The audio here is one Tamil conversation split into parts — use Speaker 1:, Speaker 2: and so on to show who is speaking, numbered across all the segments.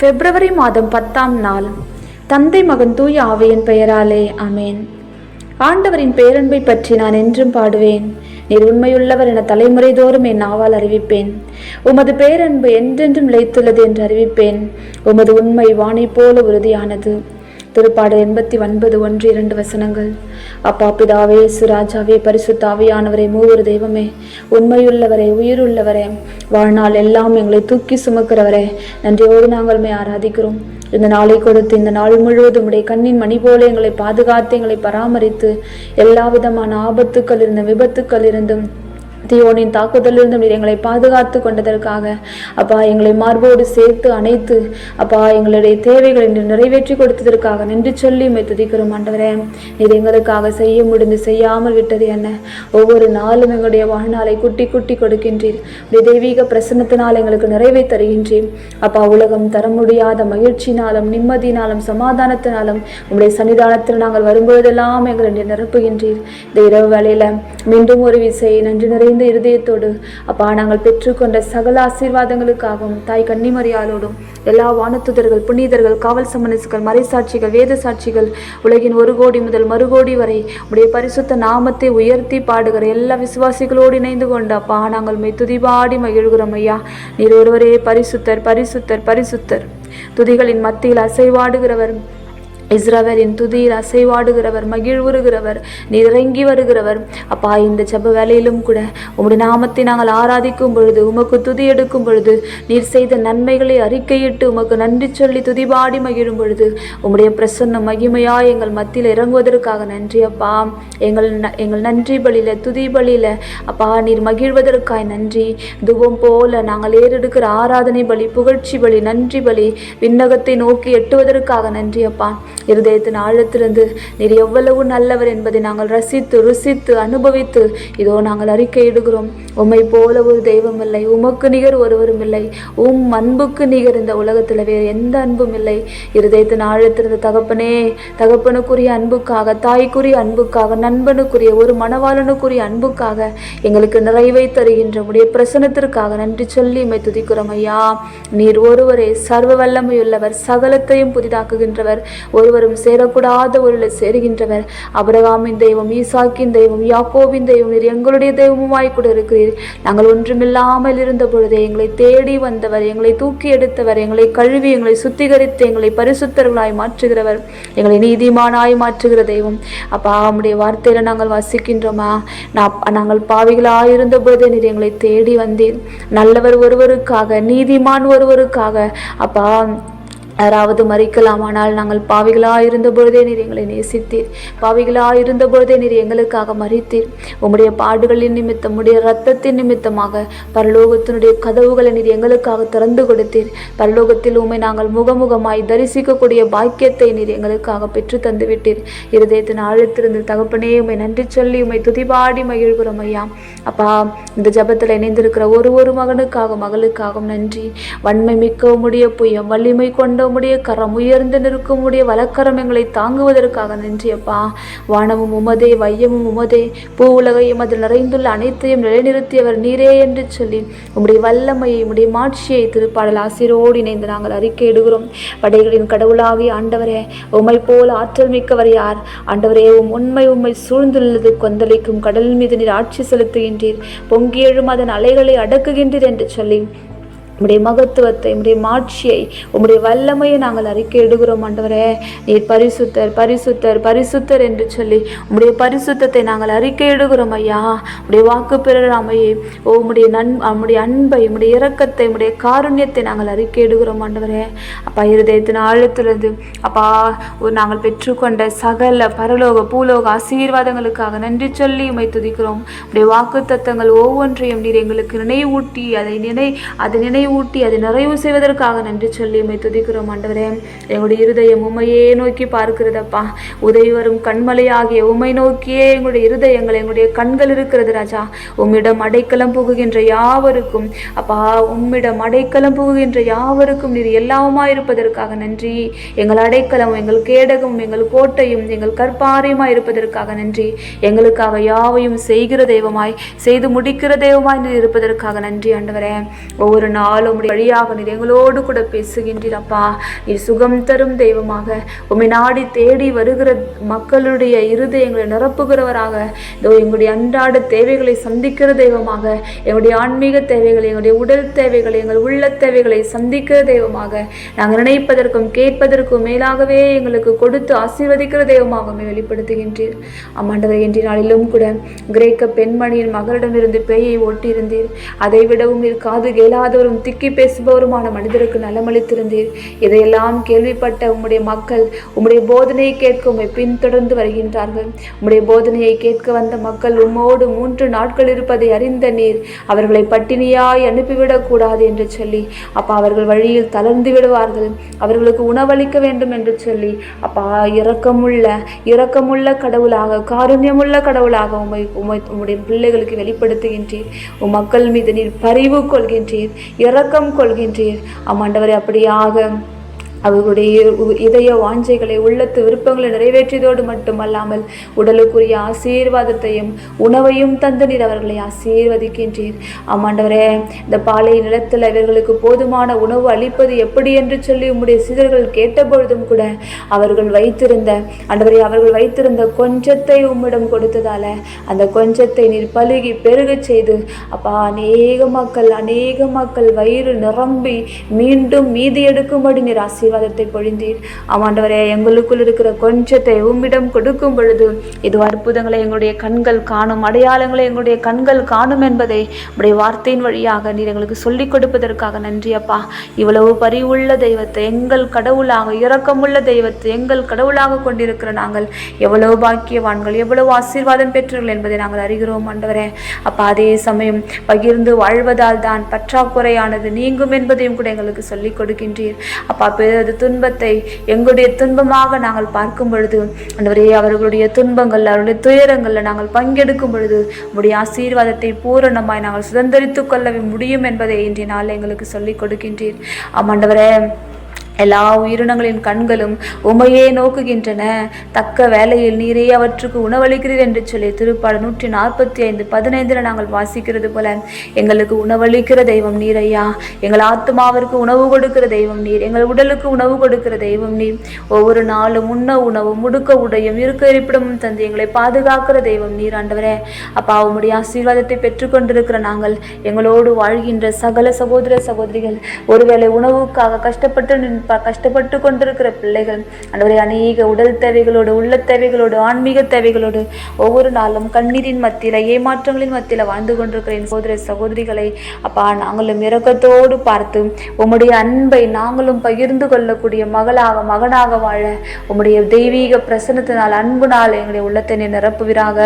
Speaker 1: பிப்ரவரி மாதம் பத்தாம் நாள். தந்தை மகன் தூய ஆவியின் பெயராலே அமேன் ஆண்டவரின் பேரன்பை பற்றி நான் என்றும் பாடுவேன். நீர் உண்மையுள்ளவர் என தலைமுறை தோறும் என் நாவால் அறிவிப்பேன். உமது பேரன்பு என்றென்றும் நிலைத்துள்ளது என்று அறிவிப்பேன். உமது உண்மை வானை போல உறுதியானது. திருப்பாடல் எண்பத்தி ஒன்பது ஒன்று இரண்டு வசனங்கள். அப்பா பிதாவே சுராஜாவே பரிசுத்தாவியானவரே மூவர் தெய்வமே உண்மையுள்ளவரே உயிருள்ளவரே வாழ்நாள் எல்லாம் எங்களை தூக்கி சுமக்கிறவரே நன்றியோடு நாங்கள் ஆராதிக்கிறோம். இந்த நாளை கொடுத்து இந்த நாள் முழுவதும் உடைய கண்ணின் மணி போல எங்களை பாதுகாத்து எங்களை பராமரித்து எல்லா விதமான ஆபத்துக்கள் இருந்தும் விபத்துக்கள் இருந்தும் தீயோனின் தாக்குதலிலிருந்து எங்களை பாதுகாத்து கொண்டதற்காக. அப்பா எங்களை மார்போடு சேர்த்து அணைத்து அப்பா எங்களுடைய தேவைகளை நிறைவேற்றி கொடுத்ததற்காக நின்று சொல்லி உண்மை துதிக்கிறோம் ஆண்டவரே. இது எங்களுக்காக செய்ய முடிந்து செய்யாமல் விட்டது என்ன? ஒவ்வொரு நாளும் எங்களுடைய வாழ்நாளை குட்டி குட்டி கொடுக்கின்றீர். உடைய தெய்வீக பிரசன்னத்தினால் எங்களுக்கு நிறைவை தருகின்றீர். அப்பா உலகம் தர முடியாத மகிழ்ச்சினாலும் நிம்மதியினாலும் சமாதானத்தினாலும் உங்களுடைய சன்னிதானத்தில் நாங்கள் வரும்பொழுதெல்லாம் எங்களை நிரப்புகின்றீர். இந்த இரவு வேளையில மீண்டும் ஒரு விசை நன்றி நிறைந்த இருதயத்தோடு அப்பா நாங்கள் பெற்றுக்கொண்ட சகல ஆசீர்வாதங்களுக்காகவும் தாய் கன்னிமரியாலோடும் எல்லா வானத்துதர்கள் புனிதர்கள் காவல் சமனசுகள் மறைசாட்சிகள் வேத சாட்சிகள் உலகின் ஒரு கோடி முதல் மறுகோடி வரை உடைய பரிசுத்த நாமத்தை உயர்த்தி பாடுகிற எல்லா விசுவாசிகளோடு இணைந்து கொண்டு அப்பா நாங்கள் மெய் துதிபாடி மகிழ்கிறோம் ஐயா. நீர் ஒருவரே பரிசுத்தர் பரிசுத்தர் பரிசுத்தர். துதிகளின் மத்தியில் அசைவாடுகிறவர் இஸ்ரவேலின் துதியில் அசைவாடுகிறவர் மகிழ்வுறுகிறவர் நீர் இறங்கி வருகிறவர். அப்பா இந்த செப்ப வேலையிலும் கூட உம்முடைய நாமத்தை நாங்கள் ஆராதிக்கும் பொழுது உமக்கு துதி எடுக்கும் பொழுது நீர் செய்த நன்மைகளை அறிக்கையிட்டு உமக்கு நன்றி சொல்லி துதிபாடி மகிழும் பொழுது உம்முடைய பிரசன்ன மகிமையா எங்கள் மத்தியில் இறங்குவதற்காக நன்றி அப்பா. எங்கள் எங்கள் நன்றி பலியில துதி பலியில அப்பா நீர் மகிழ்வதற்காய் நன்றி. துவம் போல நாங்கள் ஏறெடுக்கிற ஆராதனை பலி புகழ்ச்சி பலி நன்றி பலி விண்ணகத்தை நோக்கி எட்டுவதற்காக நன்றி அப்பா. இருதயத்தின் ஆழத்திலிருந்து நீர் எவ்வளவு நல்லவர் என்பதை நாங்கள் ரசித்து ருசித்து அனுபவித்து இதோ நாங்கள் அறிக்கையிடுகிறோம். உம்மை போல ஒரு தெய்வம் இல்லை உமக்கு நிகர் ஒருவரும் இல்லை உம் அன்புக்கு நிகர் இந்த உலகத்தில் வேறு எந்த அன்பும் இல்லை. இருதயத்தின் ஆழத்திலிருந்து தகப்பனே தகப்பனுக்குரிய அன்புக்காக தாய்க்குரிய அன்புக்காக நண்பனுக்குரிய ஒரு மனவாளனுக்குரிய அன்புக்காக எங்களுக்கு நிறைவை தருகின்ற உடைய பிரசனத்திற்காக நன்றி சொல்லி இம்மை துதிக்கிறோம் ஐயா. நீர் ஒருவரே சர்வ வல்லமையுள்ளவர் சகலத்தையும் புதிதாக்குகின்றவர். ஒரு ஒருவரும் சேரக்கூடாத ஒரு சேருகின்றவர் அபரகாமின் தெய்வம் ஈசாக்கின் தெய்வம் யாக்கோவின் தெய்வம் நீர் எங்களுடைய தெய்வமாய் கூட இருக்கிறீர். நாங்கள் ஒன்றுமில்லாமல் இருந்த பொழுதே எங்களை தேடி வந்தவர் எங்களை தூக்கி எடுத்தவர் எங்களை கழுவி எங்களை சுத்திகரித்து எங்களை பரிசுத்தர்களாய் மாற்றுகிறவர். எங்களை நீதிமானாய் மாற்றுகிற தெய்வம். அப்பா உம்முடைய வார்த்தையில நாங்கள் வசிக்கின்றோமா? நான் நாங்கள் பாவிகளாய் இருந்த பொழுதே நீர் எங்களை தேடி வந்தீர். நல்லவர் ஒருவருக்காக நீதிமான் ஒருவருக்காக. அப்பா யாராவது மறிக்கலாமானால் நாங்கள் பாவிகளாக இருந்த பொழுதே நீர் எங்களை நேசித்தீர். பாவிகளாக இருந்த பொழுதே நீர் எங்களுக்காக மறித்தீர். உம்முடைய பாடுகளின் நிமித்தம் உம்முடைய ரத்தத்தின் நிமித்தமாக பரலோகத்தினுடைய கதவுகளை நீர் எங்களுக்காக திறந்து கொடுத்தீர். பரலோகத்தில் உம்மை நாங்கள் முகமுகமாய் தரிசிக்கக்கூடிய பாக்கியத்தை நீர் எங்களுக்காக பெற்று தந்துவிட்டீர். இருதயத்தின் ஆழத்திலிருந்து தகப்பனே உம்மை நன்றி சொல்லி உமை துதிபாடி மகிழ்கிறோம் ஐயா. அப்பா இந்த ஜெபத்தில் இணைந்திருக்கிற ஒரு ஒரு மகனுக்காக மகளுக்காகவும் நன்றி. வன்மை மிக்க முடிய புயம் வலிமை கொண்ட உம்முடைய கரம் உயர்ந்து நிற்கும் உடைய வலக்கரம் எங்களை தாங்குவதற்காக நின்றியப்பா. வானமும் உமதே வையமும் உமதே பூ உலகையும் அதில் நிறைந்துள்ள அனைத்தையும் நிலைநிறுத்தியவர் நீரே என்று சொல்லி உம்முடைய வல்லமையை உம்முடைய மாட்சியை திருப்பாடல் ஆசிரோடு இணைந்து நாங்கள் அறிக்கையிடுகிறோம் படைகளின் கடவுளாகி ஆண்டவரே உமை போல் ஆற்றல் மிக்கவர் யார்? ஆண்டவரே உம் உண்மை உம்மை சூழ்ந்துள்ளது கொந்தளிக்கும் கடல் மீது நீர் ஆட்சி செலுத்துகின்றீர். பொங்கி எழும் அதன் அலைகளை அடக்குகின்றீர் என்று சொல்லி உம்முடைய மகத்துவத்தை உம்முடைய மாட்சியை உம்முடைய வல்லமையை நாங்கள் அறிக்கை இடுகிறோம் ஆண்டவரே. நீர் பரிசுத்தர் பரிசுத்தர் பரிசுத்தர் என்று சொல்லி உம்முடைய பரிசுத்தத்தை நாங்கள் அறிக்கை இடுகிறோம் ஐயா. உடைய வாக்கு பெறாமையை ஓ உம்முடைய நன் உம்முடைய அன்பை உம்முடைய இரக்கத்தை உம்முடைய காருண்யத்தை நாங்கள் அறிக்கை இடுகிறோம் ஆண்டவரே. அப்பா இருதயத்தின் ஆழத்திலிருந்து அப்பா நாங்கள் பெற்றுக்கொண்ட சகல பரலோக பூலோக ஆசீர்வாதங்களுக்காக நன்றி சொல்லி உம்மை துதிக்கிறோம். உடைய வாக்கு தத்தங்கள் ஒவ்வொன்றையும் நீர் எங்களுக்கு நினைவூட்டி அதை நினை அதை நினைவு ஊட்டி அதை நிறைவு செய்வதற்காக நன்றி சொல்லி உண்மை துதிக்கிறோம் ஆண்டவரே. எங்களுடைய இருதயம் உம்மையே நோக்கி பார்க்கிறதப்பா. உதவி வரும் கண்மலையாகிய உம்மை நோக்கியே எங்களுடைய இருதயங்கள் எங்களுடைய கண்கள் இருக்கிறது ராஜா. உம்மிடம் அடைக்கலம் புகுகின்ற யாவருக்கும் அப்பா உம்மிடம் அடைக்கலம் புகுகின்ற யாவருக்கும் நீர் எல்லாவுமா இருப்பதற்காக நன்றி. எங்கள் அடைக்கலம் எங்கள் கேடகம் எங்கள் கோட்டையும் எங்கள் கற்பாரையுமா இருப்பதற்காக நன்றி. எங்களுக்காக யாவையும் செய்கிற தெய்வமாய் செய்து முடிக்கிற தெய்வமாய் நீர் இருப்பதற்காக நன்றி ஆண்டவரே. ஒவ்வொரு நாள் நாள் உம்முடைய வழியாக நீர் எங்களோடு கூட பேசுகின்றீர் அப்பா. நீர் சுகம் தரும் தெய்வமாக. உம்மை நாடி தேடி வருகிற மக்களுடைய இருதயங்களை நிரப்புகிறவராக. இதோ எங்களுடைய அன்றாட தேவைகளை சந்திக்கிற தெய்வமாக. எங்களுடைய ஆன்மீக தேவைகளை எங்களுடைய உடல் தேவைகளை எங்கள் உள்ள தேவைகளை சந்திக்கிற தெய்வமாக. நாங்கள் நினைப்பதற்கும் கேட்பதற்கும் மேலாகவே எங்களுக்கு கொடுத்து ஆசீர்வதிக்கிற தெய்வமாக வெளிப்படுத்துகின்றீர். அம்மாண்டவர் என்ற நாளிலும் கூட கிரேக்க பெண்மணியின் மகளிடமிருந்து பேயை ஓட்டியிருந்தீர். அதை விடவும் கேளாதவரும் காது திக்கி பேசுபவருமான மனிதருக்கு நலமளித்திருந்தீர். இதையெல்லாம் கேள்விப்பட்ட உம்முடைய மக்கள் உம்முடைய போதனையை கேட்க உம்மை பின்தொடர்ந்து வருகின்றார்கள். உம்முடைய போதனையை கேட்க வந்த மக்கள் உம்மோடு மூன்று நாட்கள் இருப்பதை அறிந்த நீர் அவர்களை பட்டினியாய் அனுப்பிவிடக் கூடாது என்று சொல்லி அப்பா அவர்கள் வழியில் தளர்ந்து விடுவார்கள். அவர்களுக்கு உணவளிக்க வேண்டும் என்று சொல்லி அப்பா இரக்கமுள்ள இரக்கமுள்ள கடவுளாக காருண்யமுள்ள கடவுளாக உம்மை உம்மை உம்முடைய பிள்ளைகளுக்கு வெளிப்படுத்துகின்றீர். உம் மக்கள் மீது நீர் பரிவு கொள்கின்றீர். இரக்கம் கொள்கின்றீர். ஆமாண்டவரே அப்படியாக அவர்களுடைய இதய வாஞ்சைகளை உள்ளத்து விருப்பங்களை நிறைவேற்றியதோடு மட்டுமல்லாமல் உடலுக்குரிய ஆசீர்வாதத்தையும் உணவையும் தந்து நீர் அவர்களை ஆசீர்வதிக்கின்றீர். ஆமாண்டவரே இந்த பாலை நிலத்தில் இவர்களுக்கு போதுமான உணவு அளிப்பது எப்படி என்று சொல்லி உம்முடைய சீடர்கள் கேட்டபொழுதும் கூட அவர்கள் வைத்திருந்த ஆண்டவரே அவர்கள் வைத்திருந்த கொஞ்சத்தை உம்மிடம் கொடுத்ததால அந்த கொஞ்சத்தை நீர் பழுகி பெருகச் செய்து அப்பா அநேக மக்கள் அநேக மக்கள் வயிறு நிரம்பி மீண்டும் மீதி எடுக்கும்படி நீர் ஆசீர்வாதத்தை பொழிந்தீர். ஆமாண்டவரே எங்களுக்குள் இருக்கிற கொஞ்சத்தை உம்மிடம் கொடுக்கும் பொழுது இது அற்புதங்களை எங்களுடைய கண்கள் காணும் அடையாளங்களை எங்களுடைய கண்கள் காணும் என்பதை உடைய வார்த்தையின் வழியாக நீர் எங்களுக்கு சொல்லிக் கொடுப்பதற்காக நன்றி அப்பா. இவ்வளவு பரிவுள்ள தெய்வத்தை எங்கள் கடவுளாக இரக்கமுள்ள தெய்வத்தை எங்கள் கடவுளாக கொண்டிருக்கிற நாங்கள் எவ்வளவு பாக்கியவான்கள் எவ்வளவு ஆசீர்வாதம் பெற்றீர்கள் என்பதை நாங்கள் அறிகிறோம் ஆண்டவரே. அப்பா அதே சமயம் பகிர்ந்து வாழ்வதால் தான் பற்றாக்குறையானது நீங்கும் என்பதையும் கூட எங்களுக்கு சொல்லிக் கொடுக்கின்றீர். அப்பா அவர்களது துன்பத்தை எங்களுடைய துன்பமாக நாங்கள் பார்க்கும் பொழுது ஆண்டவரே அவர்களுடைய துன்பங்கள் அவருடைய துயரங்களில் நாங்கள் பங்கெடுக்கும் பொழுது உடைய ஆசீர்வாதத்தை பூரணமாய் நாங்கள் சுதந்திரித்துக் கொள்ளவே முடியும் என்பதை இன்றைய நாள் எங்களுக்கு சொல்லிக் கொடுக்கின்றீர். ஆமாண்டவரே. எல்லா உயிரினங்களின் கண்களும் உமையே நோக்குகின்றன. தக்க வேலையில் நீரே அவற்றுக்கு உணவளிக்கிறீர் என்று சொல்லி திருப்பாடு நூற்றி நாற்பத்தி ஐந்து பதினைந்தில் நாங்கள் வாசிக்கிறது போல எங்களுக்கு உணவளிக்கிற தெய்வம் நீர் ஐயா எங்கள் ஆத்மாவிற்கு உணவு கொடுக்கிற தெய்வம் நீர். எங்கள் உடலுக்கு உணவு கொடுக்கிற தெய்வம் நீர். ஒவ்வொரு நாளும் உண்ண உணவும் முடுக்க உடையும் இருக்க இருப்பிடமும் தந்து எங்களை பாதுகாக்கிற தெய்வம் நீர் ஆண்டவரே. அப்பா உம்முடைய ஆசீர்வாதத்தை பெற்றுக்கொண்டிருக்கிற நாங்கள் எங்களோடு வாழ்கின்ற சகல சகோதர சகோதரிகள் ஒருவேளை உணவுக்காக கஷ்டப்பட்டு நின்று ப- கஷ்டப்பட்டு கொண்டிருக்கிற பிள்ளைகள் ஆண்டவரே அநேக உடல் தேவைகளோடு உள்ள தேவைகளோடு ஆன்மீக தேவைகளோடு ஒவ்வொரு நாளும் கண்ணீரின் மத்தியில் ஏமாற்றங்களின் மத்தியில் வாழ்ந்து கொண்டிருக்கிற என் சகோதர சகோதரிகளை அப்பா நாங்களும் இரக்கத்தோடு பார்த்து உம்முடைய அன்பை நாங்களும் பகிர்ந்து கொள்ளக்கூடிய மகளாக மகனாக வாழ உம்முடைய தெய்வீக பிரசனத்தினால் அன்புனால் எங்களுடைய உள்ளத்தை நீர் நிரப்புவீராக.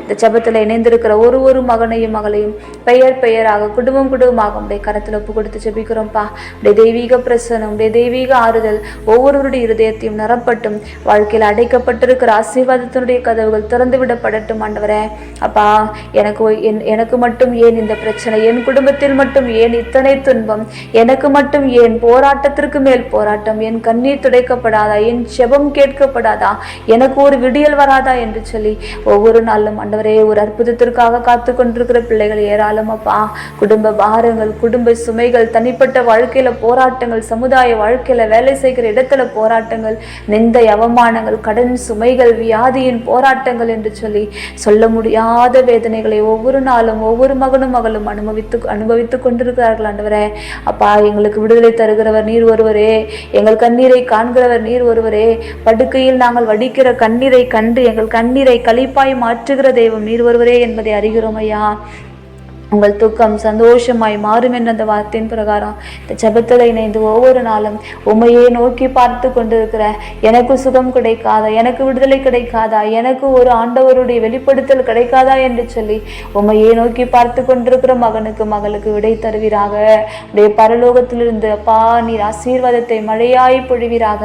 Speaker 1: இந்த ஜபத்தில் இணைந்திருக்கிற ஒரு ஒரு மகனையும் மகளையும் பெயர் பெயராக குடும்பம் குடும்பமாக உடைய கரத்தில் ஒப்பு கொடுத்து ஜபிக்கிறோம்ப்பா. உடைய தெய்வீக பிரசனம் உடைய தெய்வீக ஆறுதல் ஒவ்வொருவருடைய இருதயத்தையும் நிரப்பட்டும். வாழ்க்கையில் அடைக்கப்பட்டிருக்கிற ஆசீர்வாதத்தினுடைய கதவுகள் திறந்து விடப்படட்டும் ஆண்டவரே. அப்பா எனக்கு எனக்கு மட்டும் ஏன் இந்த பிரச்சனை? என் குடும்பத்தில் மட்டும் ஏன் இத்தனை துன்பம்? எனக்கு மட்டும் ஏன் போராட்டத்திற்கு மேல் போராட்டம்? என் கண்ணீர் துடைக்கப்படாதா? என் செபம் கேட்கப்படாதா? எனக்கு ஒரு விடியல் வராதா என்று சொல்லி ஒவ்வொரு நாளும் ஆண்டவரே ஒரு அற்புதத்திற்காக காத்து கொண்டிருக்கிற பிள்ளைகள் ஏராளம் அப்பா. குடும்ப பாரங்கள் குடும்ப சுமைகள் தனிப்பட்ட வாழ்க்கையில போராட்டங்கள் சமுதாய வாழ்க்கை வாழ்க்கையில் வேலை செய்கிற இடத்துல போராட்டங்கள் நிந்தை அவமானங்கள் கடன் சுமைகள் வியாதியின் போராட்டங்கள் என்று சொல்லி சொல்ல முடியாத வேதனைகளை ஒவ்வொரு நாளும் ஒவ்வொரு மகனும் மகளும் அனுபவித்து அனுபவித்து கொண்டிருக்கிறார்கள் ஆண்டவரே. அப்பா எங்களுக்கு விடுதலை தருகிறவர் நீர் ஒருவரே. எங்கள் கண்ணீரை காண்கிறவர் நீர் ஒருவரே. படுக்கையில் நாங்கள் வடிக்கிற கண்ணீரை கண்டு எங்கள் கண்ணீரை கழிப்பாய் மாற்றுகிற தெய்வம் நீர் ஒருவரே என்பதை அறிகிறோம் ஐயா. உங்கள் துக்கம் சந்தோஷமாய் மாறும் என்ற அந்த வார்த்தையின் பிரகாரம் இந்த ஜபத்தில் இணைந்து ஒவ்வொரு நாளும் உண்மையே நோக்கி பார்த்து கொண்டிருக்கிற எனக்கு சுகம் கிடைக்காதா எனக்கு விடுதலை கிடைக்காதா எனக்கு ஒரு ஆண்டவருடைய வெளிப்படுத்தல் கிடைக்காதா என்று சொல்லி உண்மையே நோக்கி பார்த்து கொண்டிருக்கிற மகனுக்கு மகளுக்கு விடை தருவீராக. உடைய பரலோகத்திலிருந்து அப்பா நீர் ஆசீர்வாதத்தை மழையாய் பொழிவீராக.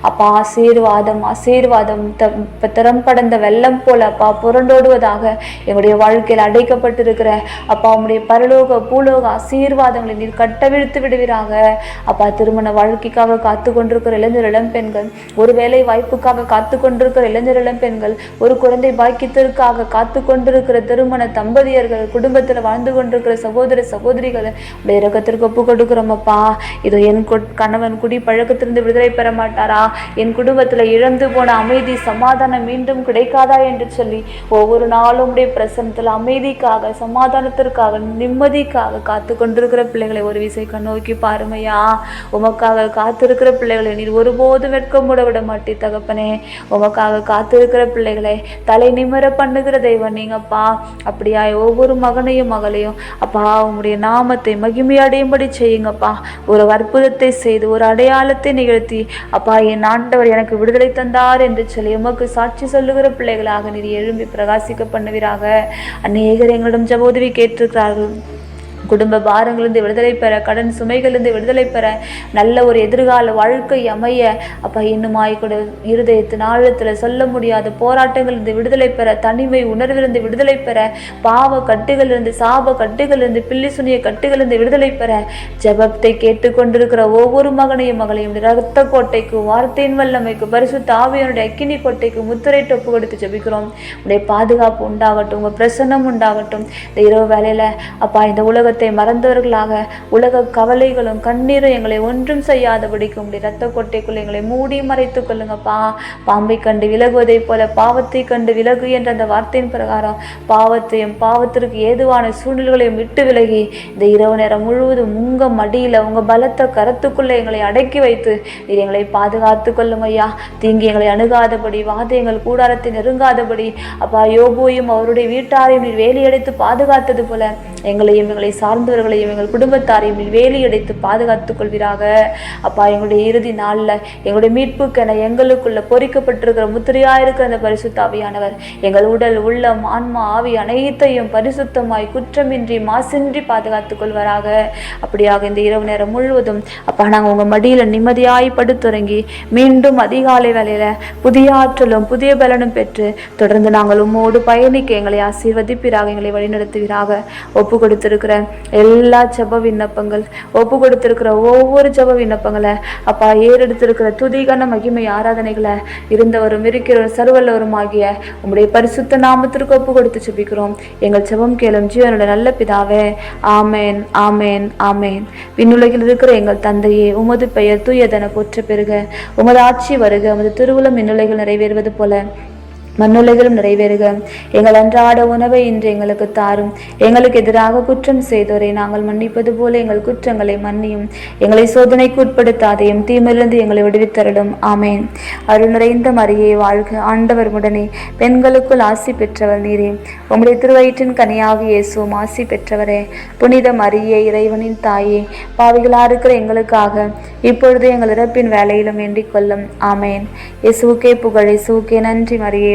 Speaker 1: அப்பா ஆசீர்வாதம் ஆசீர்வாதம் த- திறம் படந்த வெள்ளம் போல அப்பா புரண்டோடுவதாக எங்களுடைய வாழ்க்கையில் அடைக்கப்பட்டிருக்கிற அப்பா அப்பா உம்முடைய பரலோக பூலோக ஆசீர்வாதங்களை நீர் கட்டவிழ்த்து விடுவீராக. அப்பா திருமண வாழ்க்கைக்காக காத்து கொண்டிருக்கிற இளைஞர் இளம் பெண்கள் ஒரு வேலை வாய்ப்புக்காக காத்து கொண்டிருக்கிற இளைஞர் இளம் பெண்கள் ஒரு குழந்தை பாக்கியத்திற்காக காத்து கொண்டிருக்கிற திருமண தம்பதியர்கள் குடும்பத்தில் வாழ்ந்து கொண்டிருக்கிற சகோதர சகோதரிகள் உடைய இறக்கத்திற்கு ஒப்பு கொடுக்குறோமப்பா இதோ என் கணவன் குடி பழக்கத்திலிருந்து விடுதலை பெற மாட்டாரா? என் குடும்பத்தில் இழந்து போன அமைதி சமாதானம் மீண்டும் கிடைக்காதா என்று சொல்லி ஒவ்வொரு நாளும் உடைய பிரசனத்தில் அமைதிக்காக சமாதானத்திற்கு சமாதானத்திற்காக நிம்மதிக்காக காத்து கொண்டிருக்கிற பிள்ளைகளை ஒரு விசை கண்ணோக்கி பாருமையா. உமக்காக காத்திருக்கிற பிள்ளைகளை நீர் ஒருபோதும் வெட்கமுட விட மாட்டீ தகப்பனே. உமக்காக காத்திருக்கிற பிள்ளைகளை தலை நிமிர பண்ணுகிற தெய்வம் நீங்கப்பா. அப்படியா ஒவ்வொரு மகனையும் மகளையும் அப்பா உங்களுடைய நாமத்தை மகிமையடையும்படி செய்யுங்கப்பா. ஒரு அற்புதத்தை செய்து ஒரு அடையாளத்தை நிகழ்த்தி அப்பா என் ஆண்டவர் எனக்கு விடுதலை தந்தார் என்று சொல்லி உமக்கு சாட்சி சொல்லுகிற பிள்ளைகளாக நீர் எழும்பி பிரகாசிக்க பண்ணுவீராக. அநேகர் எங்களிடம் ஜபோதவி கேட்டு கேட்டிருக்கிறார்கள் குடும்ப பாரங்களிலிருந்து விடுதலை பெற கடன் சுமைகளிலிருந்து விடுதலை பெற நல்ல ஒரு எதிர்கால வாழ்க்கை அமைய அப்பா இன்னுமாய் கூட இருதயத்தின் ஆழத்தில் சொல்ல முடியாத போராட்டங்களிலிருந்து விடுதலை பெற தனிமை உணர்விலிருந்து விடுதலை பெற பாவ கட்டுகளிலிருந்து சாப கட்டுகளிலிருந்து பில்லி சுனிய கட்டுகளிலிருந்து விடுதலை பெற ஜெபத்தை கேட்டுக்கொண்டிருக்கிற ஒவ்வொரு மகனையும் மகளையும் ரத்த கோட்டைக்கு வார்த்தையின் வல்லமைக்கு பரிசுத்த ஆவியனுடைய அக்கினி கோட்டைக்கு முத்துரை டொப்பு கொடுத்து ஜெபிக்கிறோம். உடைய பாதுகாப்பு உண்டாகட்டும் உங்க பிரசன்னம் உண்டாகட்டும். இந்த இரவு வேலையில அப்பா இந்த உலகத்தை மறந்தவர்களாக உலக கவலைகளும் கண்ணீரும் எங்களை ஒன்றும் செய்யாதபடிக்கு உங்களுடைய இரத்த கொட்டைக்குள் எங்களை மூடி மறைத்துக் கொள்ளுங்கப்பா. பாம்பை கண்டு விலகுவதைப் போல பாவத்தை கண்டு விலகு என்ற அந்த வார்த்தையின் பிரகாரம் பாவத்தையும் பாவத்திற்கு ஏதுவான சூழ்நிலைகளையும் விட்டு விலகி இந்த இரவு நேரம் முழுவதும் உங்க மடியில உங்க பலத்த கரத்துக்குள்ள எங்களை அடக்கி வைத்து நீர் எங்களை பாதுகாத்து கொள்ளும் ஐயா. தீங்கு எங்களை அணுகாதபடி வாதையங்கள் கூடாரத்தை நெருங்காதபடி அப்பா யோபுவையும் அவருடைய வீட்டாரையும் நீர் பாதுகாத்தது போல எங்களையும் எங்களை சார்ந்தவர்களையும் எங்கள் குடும்பத்தாரையும் வேலி வேலியடைத்து பாதுகாத்துக் கொள்வீராக. அப்பா எங்களுடைய இறுதி நாளில் எங்களுடைய மீட்புக்கென எங்களுக்குள்ள பொறிக்கப்பட்டிருக்கிற முத்திரையா இருக்கிற அந்த பரிசுத்தாவியானவர் எங்கள் உடல் உள்ளம் ஆன்மா ஆவி அனைத்தையும் பரிசுத்தமாய் குற்றமின்றி மாசின்றி பாதுகாத்துக் கொள்வராக. அப்படியாக இந்த இரவு நேரம் முழுவதும் அப்பா நாங்கள் உங்க மடியில நிம்மதியாய் படுத்துறங்கி மீண்டும் அதிகாலை வேலையில் புதிய ஆற்றலும் புதிய பலனும் பெற்று தொடர்ந்து நாங்கள் உம்மோடு பயணிக்க எங்களை ஆசீர்வதிப்பீராக எங்களை வழிநடத்துவீராக. ஒப்பு கொடுத்திருக்கிறேன் எல்லா ஜப விண்ணப்பங்கள் ஒப்பு கொடுத்துருக்கிற ஒவ்வொரு ஜப விண்ணப்பங்களை அப்பா ஏறெடுத்திருக்கிற துதிகான மகிமை ஆராதனைகளை இருந்தவரும் இருக்கிற சர்வல்லவரும் ஆகிய உங்களுடைய பரிசுத்த நாமத்திற்கு ஒப்பு கொடுத்து ஜெபிக்கிறோம். எங்கள் ஜபம் கேளும் ஜீவனோட நல்ல பிதாவே ஆமேன் ஆமேன் ஆமேன். விண்ணுலகில் இருக்கிற எங்கள் தந்தையே உமது பெயர் தூயதன போற்ற பெருக உமது ஆட்சி வருக உமது திருவுளம் விண்ணுலகில் நிறைவேறுவது போல. மண்ணுலகிலும் நிறைவேறுக. எங்கள் அன்றாட உணவை இன்று எங்களுக்கு தாரும். எங்களுக்கு எதிராக குற்றம் செய்தோரை நாங்கள் மன்னிப்பது போல எங்கள் குற்றங்களை மன்னியும். எங்களை சோதனைக்கு உட்படுத்தாதையும் தீமிலிருந்து எங்களை விடுவித்தருடும் ஆமேன். அருள் நிறைந்த மரியே வாழ்க ஆண்டவர் உடனே. பெண்களுக்குள் ஆசி பெற்றவர் நீரே. உங்களுடைய திருவயிற்றின் கனியாக இயேசுவும் ஆசி பெற்றவரே. புனித மரியே இறைவனின் தாயே. பாவிகளா இருக்கிற எங்களுக்காக இப்பொழுது எங்கள் இறப்பின் வேலையிலும் வேண்டிக் கொள்ளும். ஆமேன். இயேசுவுக்கே புகழ் இயேசுவுக்கே நன்றி மரியே